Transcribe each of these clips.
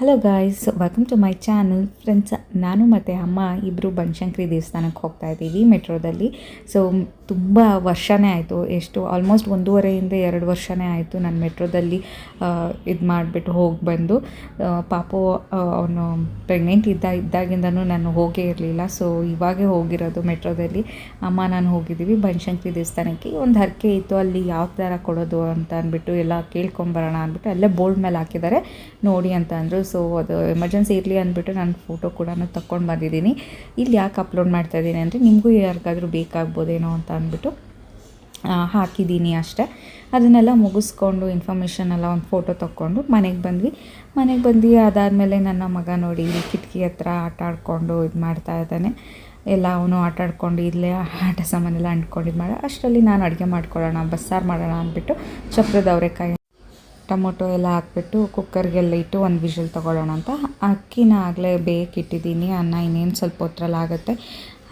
Hello guys welcome to my channel friends ನಾನು ಮತ್ತು ಅಮ್ಮ ಇಬ್ಬರು ಬನಶಂಕರಿ ದೇವಸ್ಥಾನಕ್ಕೆ ಹೋಗ್ತಾ ಇದ್ದೀವಿ, ಮೆಟ್ರೋದಲ್ಲಿ. ಸೊ ತುಂಬ ವರ್ಷನೇ ಆಯಿತು, ಎಷ್ಟು ಆಲ್ಮೋಸ್ಟ್ ಒಂದೂವರೆಯಿಂದ ಎರಡು ವರ್ಷನೇ ಆಯಿತು ನಾನು ಮೆಟ್ರೋದಲ್ಲಿ ಇದು ಮಾಡಿಬಿಟ್ಟು ಹೋಗಿ ಬಂದು. ಪಾಪು ಅವನು ಪ್ರೆಗ್ನೆಂಟ್ ಇದ್ದ, ಇದ್ದಾಗಿಂದನೂ ನಾನು ಹೋಗೇ ಇರಲಿಲ್ಲ. ಸೊ ಇವಾಗೇ ಹೋಗಿರೋದು ಮೆಟ್ರೋದಲ್ಲಿ. ಅಮ್ಮ, ನಾನು ಹೋಗಿದ್ದೀವಿ, ಬನಶಂಕರಿ ದೇವಸ್ಥಾನಕ್ಕೆ. ಒಂದು ಹರಕೆ ಇತ್ತು, ಅಲ್ಲಿ ಯಾವ ಥರ ಕೊಡೋದು ಅಂತ ಅಂದ್ಬಿಟ್ಟು ಎಲ್ಲ ಕೇಳ್ಕೊಂಬರೋಣ ಅಂದ್ಬಿಟ್ಟು ಅಲ್ಲೇ ಬೋರ್ಡ್ ಮೇಲೆ ಹಾಕಿದ್ದಾರೆ. ನೋಡಿ ಅಂತ ಅಂದರು. ಸೊ ಅದು ಎಮರ್ಜೆನ್ಸಿ ಇರಲಿ ಅಂದ್ಬಿಟ್ಟು ನಾನು ಫೋಟೋ ಕೂಡ ತಗೊಂಡು ಬಂದಿದ್ದೀನಿ. ಇಲ್ಲಿ ಯಾಕೆ ಅಪ್ಲೋಡ್ ಮಾಡ್ತಾ ಇದ್ದೀನಿ ಅಂದರೆ ನಿಮಗೂ ಯಾರಿಗಾದರೂ ಬೇಕಾಗ್ಬೋದೇನೋ ಅಂತ ಅಂದ್ಬಿಟ್ಟು ಹಾಕಿದ್ದೀನಿ ಅಷ್ಟೇ. ಅದನ್ನೆಲ್ಲ ಮುಗಿಸ್ಕೊಂಡು ಇನ್ಫಾರ್ಮೇಷನ್ ಎಲ್ಲ ಒಂದು ಫೋಟೋ ತೊಗೊಂಡು ಮನೆಗೆ ಬಂದ್ವಿ. ಮನೆಗೆ ಬಂದು ಅದಾದಮೇಲೆ ನನ್ನ ಮಗ ನೋಡಿ ಇಲ್ಲಿ ಕಿಟಕಿ ಹತ್ರ ಆಟ ಆಡ್ಕೊಂಡು ಇದು ಮಾಡ್ತಾ ಇದ್ದಾನೆ. ಎಲ್ಲ ಅವನು ಆಟ ಆಡ್ಕೊಂಡು ಇಲ್ಲೇ ಆಟ ಸಾಮಾನೆಲ್ಲ ಅಂಟ್ಕೊಂಡು ಇದು ಅಷ್ಟರಲ್ಲಿ ನಾನು ಅಡುಗೆ ಮಾಡ್ಕೊಳ್ಳೋಣ, ಬಸ್ಸಾರು ಮಾಡೋಣ ಅಂದ್ಬಿಟ್ಟು ಚಪ್ರದ ಅವರೆಕಾಯಿ ಟೊಮೊಟೊ ಎಲ್ಲ ಹಾಕ್ಬಿಟ್ಟು ಕುಕ್ಕರ್ಗೆಲ್ಲ ಇಟ್ಟು ಒಂದು ವಿಷಲ್ ತೊಗೊಳ್ಳೋಣ ಅಂತ. ಅಕ್ಕಿನ ಆಗಲೇ ಬೇಕಿಟ್ಟಿದ್ದೀನಿ, ಅನ್ನ ಇನ್ನೇನು ಸ್ವಲ್ಪ ಹೊತ್ತರಲ್ಲಿ ಆಗುತ್ತೆ.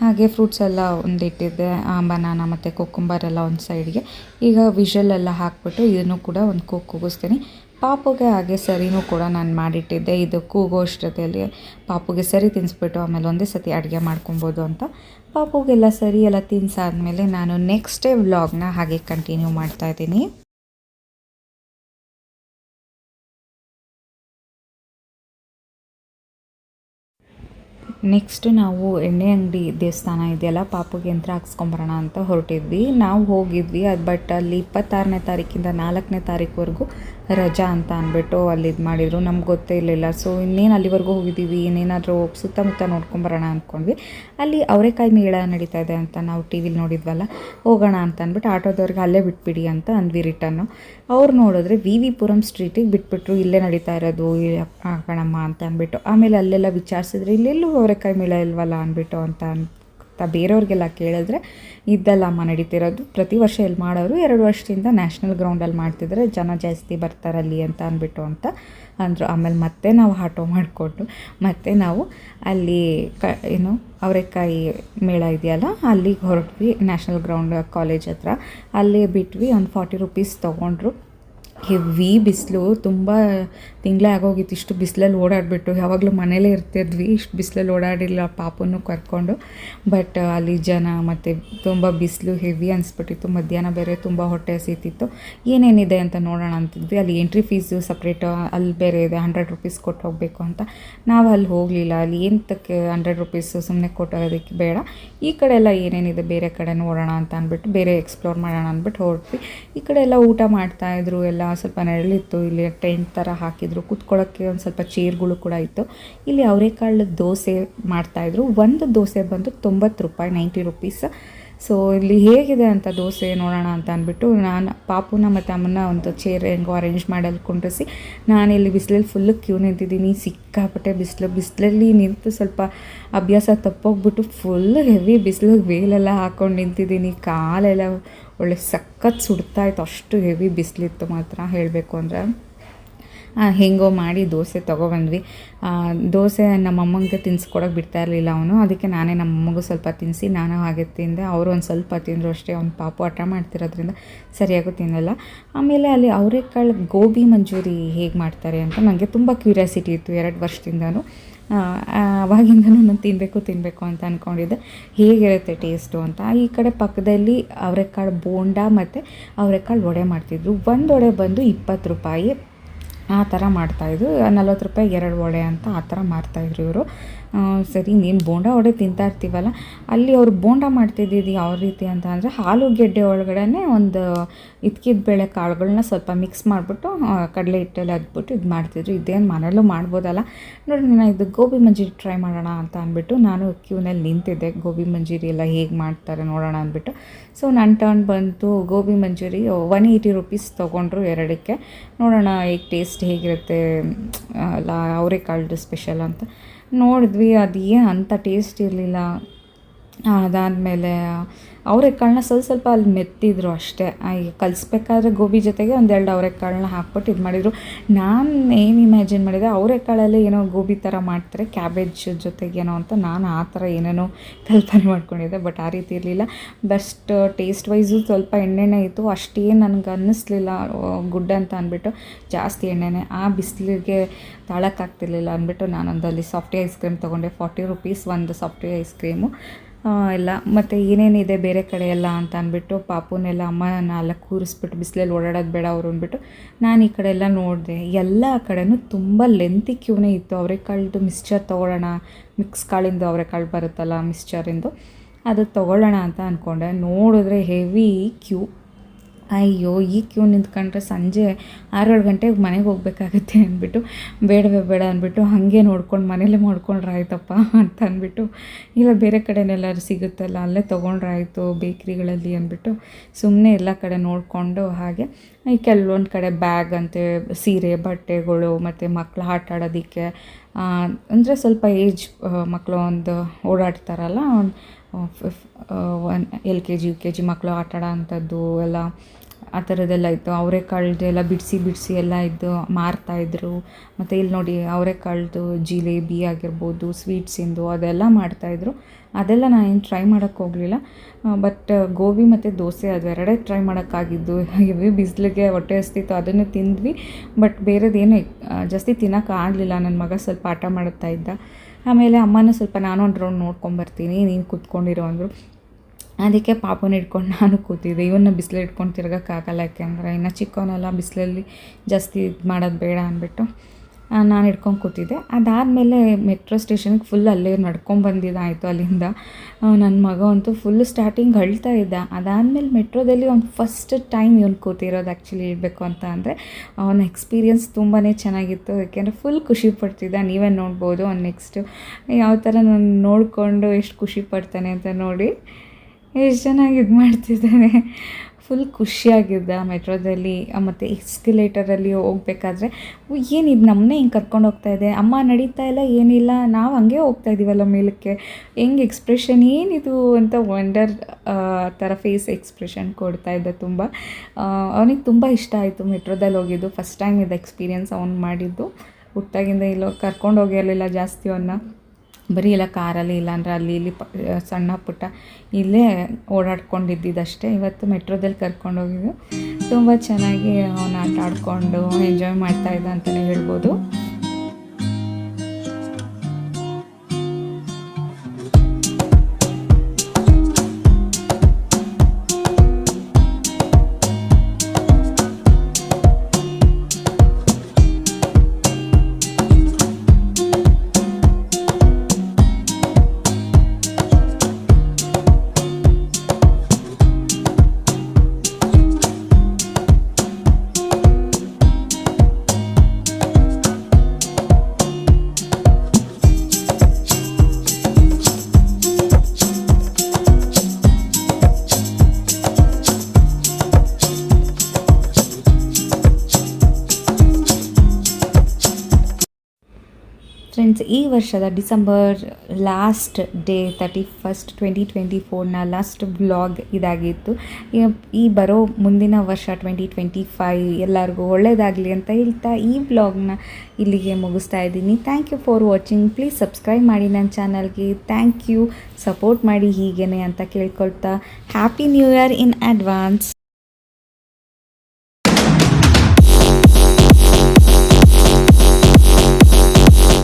ಹಾಗೆ ಫ್ರೂಟ್ಸ್ ಎಲ್ಲ ಒಂದು ಇಟ್ಟಿದ್ದೆ ಬನಾನ ಮತ್ತು ಕುಕ್ಕುಂಬರ್ ಎಲ್ಲ ಒಂದು ಸೈಡ್ಗೆ ಈಗ ವಿಷಲ್ ಎಲ್ಲ ಹಾಕ್ಬಿಟ್ಟು ಇದನ್ನು ಕೂಡ ಒಂದು ಕೂಗ್ ಕೂಗಿಸ್ತೀನಿ. ಪಾಪುಗೆ ಹಾಗೆ ಸರಿನೂ ಕೂಡ ನಾನು ಮಾಡಿಟ್ಟಿದ್ದೆ. ಇದು ಕೂಗೋ ಅಷ್ಟೊತ್ತಲ್ಲಿ ಪಾಪುಗೆ ಸರಿ ತಿನ್ನಿಸ್ಬಿಟ್ಟು ಆಮೇಲೆ ಒಂದೇ ಸತಿ ಅಡುಗೆ ಮಾಡ್ಕೊಬೋದು ಅಂತ. ಪಾಪುಗೆಲ್ಲ ಸರಿ ಎಲ್ಲ ತಿನ್ಸಾದ್ಮೇಲೆ ನಾನು ನೆಕ್ಸ್ಟ್ ಡೇ ವ್ಲಾಗ್ನ ಹಾಗೆ ಕಂಟಿನ್ಯೂ ಮಾಡ್ತಾ ನೆಕ್ಸ್ಟ್ ನಾವು ಎಣ್ಣೆ ಅಂಗಡಿ ದೇವಸ್ಥಾನ ಇದೆಯಲ್ಲ, ಪಾಪುಗೆ ಯಂತ್ರ ಹಾಕ್ಸ್ಕೊಂಬರೋಣ ಅಂತ ಹೊರಟಿದ್ವಿ. ನಾವು ಹೋಗಿದ್ವಿ, ಅದು ಬಟ್ ಅಲ್ಲಿ ಇಪ್ಪತ್ತಾರನೇ ತಾರೀಕಿಂದ ನಾಲ್ಕನೇ ತಾರೀಕುವರೆಗೂ ರಜಾ ಅಂತ ಅಂದ್ಬಿಟ್ಟು ಅಲ್ಲಿ ಇದು ಮಾಡಿದರು. ನಮ್ಗೆ ಗೊತ್ತೇ ಇರಲಿಲ್ಲ. ಸೊ ಇನ್ನೇನು ಅಲ್ಲಿವರೆಗೂ ಹೋಗಿದ್ದೀವಿ, ಇನ್ನೇನಾದರೂ ಸುತ್ತಮುತ್ತ ನೋಡ್ಕೊಂಬರೋಣ ಅಂದ್ಕೊಂಡ್ವಿ ಅಲ್ಲಿ ಅವರೇಕಾಯಿ ಮೇಳ ನಡೀತಾ ಇದೆ ಅಂತ ನಾವು ಟಿ ವಿಲಿ ನೋಡಿದ್ವಲ್ಲ, ಹೋಗೋಣ ಅಂತ ಅಂದ್ಬಿಟ್ಟು ಆಟೋದವ್ರಿಗೆ ಅಲ್ಲೇ ಬಿಟ್ಬಿಡಿ ಅಂತ ಅಂದ್ವಿ ರಿಟರ್ನು. ಅವ್ರು ನೋಡಿದ್ರೆ ವಿ ವಿ ಪುರಂ ಸ್ಟ್ರೀಟಿಗೆ ಬಿಟ್ಬಿಟ್ರು, ಇಲ್ಲೇ ನಡೀತಾ ಇರೋದು ಕಣಮ್ಮ ಅಂತ ಅಂದ್ಬಿಟ್ಟು. ಆಮೇಲೆ ಅಲ್ಲೆಲ್ಲ ವಿಚಾರಿಸಿದ್ರೆ, ಇಲ್ಲೆಲ್ಲೂ ಅವರೆಕಾಯಿ ಮೇಳ ಇಲ್ವಲ್ಲ ಅಂದ್ಬಿಟ್ಟು ಅಂತ ಅಂತ ಬೇರೆಯವ್ರಿಗೆಲ್ಲ ಕೇಳಿದ್ರೆ ಇದ್ದಲ್ಲಮ್ಮ ನಡೀತಿರೋದು. ಪ್ರತಿ ವರ್ಷ ಇಲ್ಲಿ ಮಾಡೋರು ಎರಡು ವರ್ಷದಿಂದ ನ್ಯಾಷನಲ್ ಗ್ರೌಂಡಲ್ಲಿ ಮಾಡ್ತಿದ್ರೆ ಜನ ಜಾಸ್ತಿ ಬರ್ತಾರಲ್ಲಿ ಅಂತ ಅಂದ್ಬಿಟ್ಟು ಅಂತ ಅಂದರು. ಆಮೇಲೆ ಮತ್ತೆ ನಾವು ಆಟೋ ಮಾಡಿಕೊಂಡು ಮತ್ತೆ ನಾವು ಅಲ್ಲಿ ಕ ಏನು ಅವರೆಕಾಯಿ ಮೇಳ ಇದೆಯಲ್ಲ, ಅಲ್ಲಿಗೆ ಹೊರಟ್ವಿ ನ್ಯಾಷನಲ್ ಗ್ರೌಂಡ್ ಕಾಲೇಜ್ ಹತ್ರ. ಅಲ್ಲಿ ಬಿಟ್ವಿ. ಒಂದು ಫಾರ್ಟಿ ರುಪೀಸ್ ತೊಗೊಂಡ್ರು. ಹೆವಿ ಬಿಸಿಲು, ತುಂಬ ತಿಂಗಳೇ ಆಗೋಗಿತ್ತು. ಇಷ್ಟು ಬಿಸಿಲಲ್ಲಿ ಓಡಾಡಿಬಿಟ್ಟು ಯಾವಾಗಲೂ ಮನೇಲೇ ಇರ್ತಿದ್ವಿ. ಇಷ್ಟು ಬಿಸಿಲಲ್ಲಿ ಓಡಾಡಿಲ್ಲ ಪಾಪನ್ನು ಕರ್ಕೊಂಡು. ಬಟ್ ಅಲ್ಲಿ ಜನ ಮತ್ತು ತುಂಬ ಬಿಸಿಲು ಹೆವಿ ಅನಿಸ್ಬಿಟ್ಟಿತ್ತು. ಮಧ್ಯಾಹ್ನ ಬೇರೆ ತುಂಬ ಹೊಟ್ಟೆ ಹಸಿತಿತ್ತು. ಏನೇನಿದೆ ಅಂತ ನೋಡೋಣ ಅಂತಿದ್ವಿ. ಅಲ್ಲಿ ಎಂಟ್ರಿ ಫೀಸು ಸಪ್ರೇಟ್ ಅಲ್ಲಿ ಬೇರೆ ಇದೆ ಹಂಡ್ರೆಡ್ ರುಪೀಸ್ ಕೊಟ್ಟು ಹೋಗಬೇಕು ಅಂತ. ನಾವು ಅಲ್ಲಿ ಹೋಗಲಿಲ್ಲ. ಅಲ್ಲಿ ಏನಕ್ಕೆ ಹಂಡ್ರೆಡ್ ರುಪೀಸು ಸುಮ್ಮನೆ ಕೊಟ್ಟೋದಕ್ಕೆ ಬೇಡ. ಈ ಕಡೆ ಎಲ್ಲ ಏನೇನಿದೆ ಬೇರೆ ಕಡೆ ನೋಡೋಣ ಅಂತ ಅಂದ್ಬಿಟ್ಟು, ಬೇರೆ ಎಕ್ಸ್ಪ್ಲೋರ್ ಮಾಡೋಣ ಅಂದ್ಬಿಟ್ಟು ಹೊರಟ್ವಿ ಈ ಕಡೆ ಎಲ್ಲ ಊಟ ಮಾಡ್ತಾಯಿದ್ರು ಎಲ್ಲ ಸ್ವಲ್ಪ ನೆರಳಿತ್ತು, ಇಲ್ಲಿ ಟೆಂಟ್ ಥರ ಹಾಕಿದ್ರು. ಕೂತ್ಕೊಳ್ಳೋಕ್ಕೆ ಒಂದು ಸ್ವಲ್ಪ ಚೇರ್ಗಳು ಕೂಡ ಇತ್ತು. ಇಲ್ಲಿ ಅವರೆಕಾಳು ದೋಸೆ ಮಾಡ್ತಾಯಿದ್ರು ಒಂದು ದೋಸೆ ಬಂದು ತೊಂಬತ್ತು ರೂಪಾಯಿ, ನೈಂಟಿ ರುಪೀಸ್. ಸೊ ಇಲ್ಲಿ ಹೇಗಿದೆ ಅಂತ ದೋಸೆ ನೋಡೋಣ ಅಂತ ಅಂದ್ಬಿಟ್ಟು ನಾನು ಪಾಪುನ ಮತ್ತು ಅಮ್ಮನ ಒಂದು ಚೇರ್ ಹೆಂಗೋ ಅರೇಂಜ್ ಮಾಡಲ್ಲಿ ಕುಂಡ್ರಿಸಿ, ನಾನು ಇಲ್ಲಿ ಬಿಸಿಲಲ್ಲಿ ಫುಲ್ಲು ಕ್ಯೂ ನಿಂತಿದ್ದೀನಿ. ಸಿಕ್ಕಾಪಟ್ಟೆ ಬಿಸಿಲು, ಬಿಸಿಲಲ್ಲಿ ನಿಂತು ಸ್ವಲ್ಪ ಅಭ್ಯಾಸ ತಪ್ಪೋಗ್ಬಿಟ್ಟು ಫುಲ್ ಹೆವಿ ಬಿಸಿಲು ವೇಲೆಲ್ಲ ಹಾಕ್ಕೊಂಡು ನಿಂತಿದ್ದೀನಿ. ಕಾಲೆಲ್ಲ ಒಳ್ಳೆ ಸಖತ್ ಸುಡ್ತಾಯಿತ್ತು ಅಷ್ಟು ಹೆವಿ ಬಿಸಿಲಿತ್ತು ಮಾತ್ರ ಹೇಳಬೇಕು ಅಂದರೆ. ಹೆಂಗೋ ಮಾಡಿ ದೋಸೆ ತೊಗೊಬಂದ್ವಿ. ದೋಸೆ ನಮ್ಮ ಅಮ್ಮಂಗೆ ತಿನ್ಸ್ಕೊಡೋಕೆ ಬಿಡ್ತಾ ಇರಲಿಲ್ಲ ಅವನು. ಅದಕ್ಕೆ ನಾನೇ ನಮ್ಮಮ್ಮಗೂ ಸ್ವಲ್ಪ ತಿನ್ನಿಸಿ ನಾನು ಹಾಗೆ ತಿಂದೆ. ಅವರು ಒಂದು ಸ್ವಲ್ಪ ತಿಂದರು ಅಷ್ಟೇ ಅವ್ನು ಪಾಪು ಹಠ ಮಾಡ್ತಿರೋದ್ರಿಂದ ಸರಿಯಾಗೂ ತಿನ್ನಲ್ಲ. ಆಮೇಲೆ ಅಲ್ಲಿ ಅವರೆಕಾಳು ಗೋಬಿ ಮಂಚೂರಿ ಹೇಗೆ ಮಾಡ್ತಾರೆ ಅಂತ ನನಗೆ ತುಂಬ ಕ್ಯೂರಿಯಾಸಿಟಿ ಇತ್ತು ಎರಡು ವರ್ಷದಿಂದನೂ. ಆ, ಅವಾಗಿಂದನೂ ನಾನು ತಿನ್ನಬೇಕು ತಿನ್ನಬೇಕು ಅಂತ ಅಂದ್ಕೊಂಡಿದ್ದೆ ಹೇಗಿರುತ್ತೆ ಟೇಸ್ಟು ಅಂತ. ಈ ಕಡೆ ಪಕ್ಕದಲ್ಲಿ ಅವರೆಕಾಳು ಬೋಂಡ ಮತ್ತು ಅವರೆಕಾಳು ವಡೆ ಮಾಡ್ತಿದ್ರು. ಒಂದು ವಡೆ ಬಂದು ಇಪ್ಪತ್ತು ರೂಪಾಯಿ. ಆ ಥರ ಮಾಡ್ತಾಯಿದ್ರು ನಲ್ವತ್ತು ರೂಪಾಯಿಗೆ ಎರಡು ವಡೆ ಅಂತ ಆ ಥರ ಮಾರ್ತಾಯಿದ್ರು ಇವರು. ಸರಿ, ನೀನು ಬೋಂಡ ಒಡೆ ತಿಂತಾ ಇರ್ತೀವಲ್ಲ, ಅಲ್ಲಿ ಅವ್ರು ಬೋಂಡ ಮಾಡ್ತಿದ್ದಿದ್ದು ಯಾವ ರೀತಿ ಅಂತ ಅಂದರೆ ಆಲೂಗೆಡ್ಡೆ ಒಳಗಡೆ ಒಂದು ಇದ್ಕಿದ ಬೇಳೆ ಕಾಳುಗಳನ್ನ ಸ್ವಲ್ಪ ಮಿಕ್ಸ್ ಮಾಡಿಬಿಟ್ಟು ಕಡಲೆ ಹಿಟ್ಟಲ್ಲಿ ಅದ್ಬಿಟ್ಟು ಇದು ಮಾಡ್ತಿದ್ರು. ಇದೇನು ಮನೆಯಲ್ಲೂ ಮಾಡ್ಬೋದಲ್ಲ. ನೋಡಿ ನಾನು ಇದು ಗೋಬಿ ಮಂಜೂರಿ ಟ್ರೈ ಮಾಡೋಣ ಅಂತ ಅಂದ್ಬಿಟ್ಟು ನಾನು ಕ್ಯೂನಲ್ಲಿ ನಿಂತಿದ್ದೆ. ಗೋಬಿ ಮಂಜೂರಿ ಎಲ್ಲ ಹೇಗೆ ಮಾಡ್ತಾರೆ ನೋಡೋಣ ಅಂದ್ಬಿಟ್ಟು. ಸೊ ನನ್ನ ಟರ್ನ್ ಬಂತು. Gobi manchuri one eighty rupees ತೊಗೊಂಡ್ರು ಎರಡಕ್ಕೆ. ನೋಡೋಣ, ಹೇಗೆ ಟೇಸ್ಟ್ ಹೇಗಿರುತ್ತೆ ಅಲ್ಲ ಕಾಳು ಸ್ಪೆಷಲ್ ಅಂತ. ನೋಡಿದ್ವಿ ಅದು ಏನು ಅಂಥ ಟೇಸ್ಟ್ ಇರಲಿಲ್ಲ. ಅದಾದಮೇಲೆ, ಅವರೆಕಾಳನ್ನ ಸ್ವಲ್ಪ ಸ್ವಲ್ಪ ಅಲ್ಲಿ ಮೆತ್ತಿದ್ರು ಅಷ್ಟೇ. ಈಗ ಕಲಿಸ್ಬೇಕಾದ್ರೆ ಗೋಬಿ ಜೊತೆಗೆ ಒಂದೆರಡು ಅವರೆಕಾಳನ್ನ ಹಾಕ್ಬಿಟ್ಟು ಇದು ಮಾಡಿದರು. ನಾನು ಏನು ಇಮ್ಯಾಜಿನ್ ಮಾಡಿದೆ, ಅವರೆಕಾಳಲ್ಲಿ ಏನೋ ಗೋಬಿ ಥರ ಮಾಡ್ತಾರೆ ಕ್ಯಾಬೇಜ್ ಜೊತೆಗೇನೋ ಅಂತ. ನಾನು ಆ ಥರ ಏನೇನೋ ಕಲ್ಪನೆ ಮಾಡ್ಕೊಂಡಿದ್ದೆ ಬಟ್ ಆ ರೀತಿ ಇರಲಿಲ್ಲ. ಬೆಸ್ಟ್ ಟೇಸ್ಟ್ ವೈಸು ಸ್ವಲ್ಪ ಎಣ್ಣೆನೇ ಇತ್ತು. ಅಷ್ಟೇನು ನನಗೆ ಅನ್ನಿಸ್ಲಿಲ್ಲ ಗುಡ್ ಅಂತ ಅಂದ್ಬಿಟ್ಟು ಜಾಸ್ತಿ ಎಣ್ಣೆನೇ. ಆ ಬಿಸಿಲಿಗೆ ತಾಳಕ್ಕಾಗ್ತಿರ್ಲಿಲ್ಲ ಅಂದ್ಬಿಟ್ಟು ನಾನೊಂದಲ್ಲಿ ಸಾಫ್ಟಿ ಐಸ್ ಕ್ರೀಮ್ ತೊಗೊಂಡೆ. ಫಾರ್ಟಿ ರುಪೀಸ್ ಒಂದು ಸಾಫ್ಟಿ ಐಸ್ ಕ್ರೀಮು ಎಲ್ಲ ಮತ್ತು ಏನೇನಿದೆ ಬೇರೆ ಕಡೆ ಎಲ್ಲ ಅಂತ ಅಂದ್ಬಿಟ್ಟು ಪಾಪುನೆಲ್ಲ ಅಮ್ಮ ನಾಲ್ಕು ಕೂರಿಸ್ಬಿಟ್ಟು ಬಿಸಿಲಲ್ಲಿ ಓಡಾಡೋದು ಬೇಡ ಅವರು ಅಂದ್ಬಿಟ್ಟು ನಾನು ಈ ಕಡೆ ಎಲ್ಲ ನೋಡಿದೆ. ಎಲ್ಲ ಕಡೆಯೂ ತುಂಬ ಲೆಂತಿ ಕ್ಯೂನೇ ಇತ್ತು. ಅವರೆಕಾಳ್ದು ಮಿಕ್ಸ್ಚರ್ ತೊಗೊಳ್ಳೋಣ. ಮಿಕ್ಸ್ ಕಾಳಿಂದು ಅವರೆಕಾಳು ಬರುತ್ತಲ್ಲ ಮಿಕ್ಸ್ಚರಿಂದು ಅದು ತೊಗೊಳ್ಳೋಣ ಅಂತ ಅಂದ್ಕೊಂಡೆ ನೋಡಿದ್ರೆ ಹೆವಿ ಕ್ಯೂ. ಅಯ್ಯೋ, ಈ ಕ್ಯೂ ನಿಂತ್ಕೊಂಡ್ರೆ ಸಂಜೆ ಆರೇಳು ಗಂಟೆಗೆ ಮನೆಗೆ ಹೋಗ್ಬೇಕಾಗತ್ತೆ ಅಂದ್ಬಿಟ್ಟು, ಬೇಡವೇ ಬೇಡ ಅಂದ್ಬಿಟ್ಟು, ಹಾಗೆ ನೋಡ್ಕೊಂಡು ಮನೇಲೇ ಮಾಡ್ಕೊಂಡ್ರೆ ಆಯ್ತಪ್ಪ ಅಂತ ಅಂದ್ಬಿಟ್ಟು, ಇಲ್ಲ ಬೇರೆ ಕಡೆನೆಲ್ಲಾದ್ರು ಸಿಗುತ್ತಲ್ಲ, ಅಲ್ಲೇ ತೊಗೊಂಡ್ರಾಯ್ತು ಬೇಕ್ರಿಗಳಲ್ಲಿ ಅಂದ್ಬಿಟ್ಟು ಸುಮ್ಮನೆ ಎಲ್ಲ ಕಡೆ ನೋಡಿಕೊಂಡು ಹಾಗೆ ಕೆಲವೊಂದು ಕಡೆ ಬ್ಯಾಗ್ ಅಂತೆ, ಸೀರೆ, ಬಟ್ಟೆಗಳು, ಮತ್ತು ಮಕ್ಕಳು ಆಟ ಆಡೋದಕ್ಕೆ ಅಂದರೆ ಸ್ವಲ್ಪ ಏಜ್ ಮಕ್ಕಳು ಒಂದು ಓಡಾಡ್ತಾರಲ್ಲ one, L K G, U K G ಮಕ್ಕಳು ಆಟ ಆಡೋ ಅಂಥದ್ದು ಎಲ್ಲ ಆ ಥರದ್ದೆಲ್ಲ ಇತ್ತು. ಅವರೆಕಾಳ್ದು ಎಲ್ಲ ಬಿಡಿಸಿ ಬಿಡಿಸಿ ಎಲ್ಲ ಇದ್ದು ಮಾರ್ತಾಯಿದ್ರು ಮತ್ತು ಇಲ್ಲಿ ನೋಡಿ ಅವರೆಕಾಳ್ದು ಜಿಲೇಬಿ ಆಗಿರ್ಬೋದು ಸ್ವೀಟ್ಸಿಂದು ಅದೆಲ್ಲ ಮಾಡ್ತಾಯಿದ್ರು ಅದೆಲ್ಲ ನಾನು ಟ್ರೈ ಮಾಡೋಕ್ಕೆ ಹೋಗಲಿಲ್ಲ. ಬಟ್ ಗೋಬಿ ಮತ್ತು ದೋಸೆ ಅದೆರಡೇ ಟ್ರೈ ಮಾಡೋಕ್ಕಾಗಿದ್ದು. ಹೆವಿ ಬಿಸಿಲಿಗೆ ಹೊಟ್ಟೆ ಹಸ್ತಿತ್ತು, ಅದನ್ನು ತಿಂದ್ವಿ. ಬಟ್ ಬೇರೆದೇನು ಜಾಸ್ತಿ ತಿನ್ನೋಕ್ಕಾಗಲಿಲ್ಲ ನನ್ನ ಮಗ ಸ್ವಲ್ಪ ಆಟ ಮಾಡುತ್ತಾ ಇದ್ದ. ಆಮೇಲೆ ಅಮ್ಮನೂ ಸ್ವಲ್ಪ ನಾನು ಒಂದು ರೌಂಡ್ ನೋಡ್ಕೊಂಬರ್ತೀನಿ ನೀನು ಕುತ್ಕೊಂಡಿರೋ ಅಂದರು. ಅದಕ್ಕೆ ಪಾಪನ ಇಟ್ಕೊಂಡು ನಾನು ಕೂತಿದ್ದೆ. ಇವನ್ನ ಬಿಸಿಲು ಇಟ್ಕೊಂಡು ತಿರ್ಗೋಕ್ಕಾಗಲ್ಲ. ಯಾಕೆಂದರೆ ಇನ್ನು ಚಿಕ್ಕವನೆಲ್ಲ ಬಿಸಿಲಲ್ಲಿ ಜಾಸ್ತಿ ಇದು ಮಾಡೋದು ಬೇಡ ಅಂದ್ಬಿಟ್ಟು ನಾನು ಹಿಡ್ಕೊಂಡು ಕೂತಿದ್ದೆ. ಅದಾದಮೇಲೆ ಮೆಟ್ರೋ ಸ್ಟೇಷನ್ಗೆ ಫುಲ್ ಅಲ್ಲೇ ನಡ್ಕೊಂಬಂದಿದ್ದಾಯಿತು ಅಲ್ಲಿಂದ. ನನ್ನ ಮಗ ಅಂತೂ ಫುಲ್ ಸ್ಟಾರ್ಟಿಂಗ್ ಅಳ್ತಾ ಇದ್ದ. ಅದಾದಮೇಲೆ ಮೆಟ್ರೋದಲ್ಲಿ ಅವ್ನು ಫಸ್ಟ್ ಟೈಮ್ ಇವ್ನು ಕೂತಿರೋದು ಆ್ಯಕ್ಚುಲಿ ಹೇಳ್ಬೇಕು ಅಂತ ಅಂದರೆ, ಅವನ ಎಕ್ಸ್ಪೀರಿಯನ್ಸ್ ತುಂಬಾ ಚೆನ್ನಾಗಿತ್ತು. ಯಾಕೆಂದರೆ ಫುಲ್ ಖುಷಿ ಪಡ್ತಿದ್ದ. ನೀವೇ ನೋಡ್ಬೋದು. ಅವ್ನು ನೆಕ್ಸ್ಟು ಯಾವ ಥರ ನಾನು ನೋಡಿಕೊಂಡು ಎಷ್ಟು ಖುಷಿ ಪಡ್ತಾನೆ ಅಂತ ನೋಡಿ. ಎಷ್ಟು ಚೆನ್ನಾಗಿ ಇದು ಮಾಡ್ತಿದ್ದಾನೆ ಫುಲ್ ಖುಷಿಯಾಗಿದ್ದ ಮೆಟ್ರೋದಲ್ಲಿ. ಮತ್ತು ಎಕ್ಸ್ಕಿಲೇಟರಲ್ಲಿ ಹೋಗ್ಬೇಕಾದ್ರೆ ಇದು ನಮ್ಮನ್ನೇ ಹಿಂಗೆ ಕರ್ಕೊಂಡು ಹೋಗ್ತಾ ಇದೆ? ಅಮ್ಮ, ನಡೀತಾ ಇಲ್ಲ, ಏನಿಲ್ಲ, ನಾವು ಹಂಗೆ ಹೋಗ್ತಾ ಇದ್ದೀವಲ್ಲ ಮೇಲಕ್ಕೆ. ಹೆಂಗೆ ಎಕ್ಸ್ಪ್ರೆಷನ್ ಏನಿದು ಅಂತ ವಂಡರ್ ಥರ ಫೇಸ್ ಎಕ್ಸ್ಪ್ರೆಷನ್ ಕೊಡ್ತಾ ಇದ್ದ ತುಂಬ. ಅವನಿಗೆ ತುಂಬ ಇಷ್ಟ ಆಯಿತು ಮೆಟ್ರೋದಲ್ಲಿ ಹೋಗಿದ್ದು. ಫಸ್ಟ್ ಟೈಮ್ ಇದು ಎಕ್ಸ್ಪೀರಿಯನ್ಸ್ ಅವ್ನು ಮಾಡಿದ್ದು. ಹುಟ್ಟಾಗಿಂದ ಇಲ್ಲೋ, ಕರ್ಕೊಂಡು ಹೋಗಿರಲಿಲ್ಲ ಜಾಸ್ತಿ ಅವನ್ನ ಬರೀ ಎಲ್ಲ ಕಾರಲ್ಲಿ ಇಲ್ಲಾಂದ್ರೆ ಅಲ್ಲಿ ಇಲ್ಲಿ ಪ ಸಣ್ಣ ಪುಟ್ಟ ಇಲ್ಲೇ ಓಡಾಡ್ಕೊಂಡಿದ್ದಷ್ಟೇ ಇವತ್ತು ಮೆಟ್ರೋದಲ್ಲಿ ಕರ್ಕೊಂಡು ಹೋಗಿದ್ದು. ತುಂಬ ಚೆನ್ನಾಗಿ ಅವನು ಆಟ ಆಡಿಕೊಂಡು ಎಂಜಾಯ್ ಮಾಡ್ತಾ ಇದ್ದ ಅಂತಲೇ ಹೇಳ್ಬೋದು. ಫ್ರೆಂಡ್ಸ್ ಈ ವರ್ಷದ December last day thirty first twenty twenty ಫೋರ್ನ last blog ಇದಾಗಿತ್ತು. ಈ- ಬರೋ ಮುಂದಿನ ವರ್ಷ ಟ್ವೆಂಟಿ ಟ್ವೆಂಟಿ ಫೈವ್ ಎಲ್ಲರಿಗೂ ಒಳ್ಳೆಯದಾಗಲಿ ಅಂತ ಹೇಳ್ತಾ ಈ ಬ್ಲಾಗ್ನ ಇಲ್ಲಿಗೆ ಮುಗಿಸ್ತಾ ಇದ್ದೀನಿ. Thank you for watching please subscribe ಮಾಡಿ ನನ್ನ ಚಾನಲ್ಗೆ. ಥ್ಯಾಂಕ್ ಯು ಸಪೋರ್ಟ್ ಮಾಡಿ ಹೀಗೇನೆ ಅಂತ ಕೇಳ್ಕೊಳ್ತಾ. Happy new year in advance